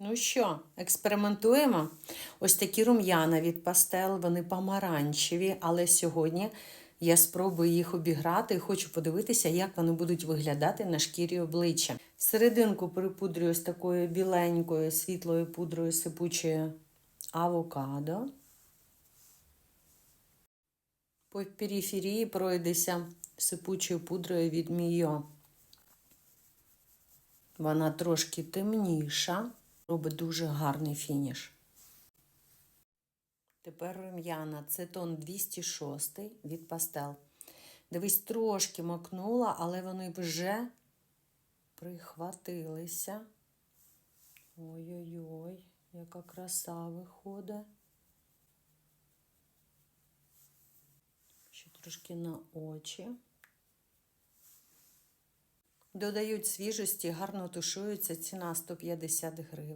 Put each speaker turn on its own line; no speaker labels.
Ну що, експериментуємо? Ось такі рум'яна від пастел, вони помаранчеві, але сьогодні я спробую їх обіграти і хочу подивитися, як вони будуть виглядати на шкірі обличчя. Серединку припудрюю ось такою біленькою світлою пудрою сипучою авокадо. По периферії пройдеся сипучою пудрою від Мійо. Вона трошки темніша, робить дуже гарний фініш. Тепер рум'яна. Це тон 206 від пастел. Дивись, трошки макнула, але вони вже прихватилися. Ой-ой-ой, яка краса виходить. Ще трошки на очі. Додають свіжості, гарно тушуються, ціна 150 гривень.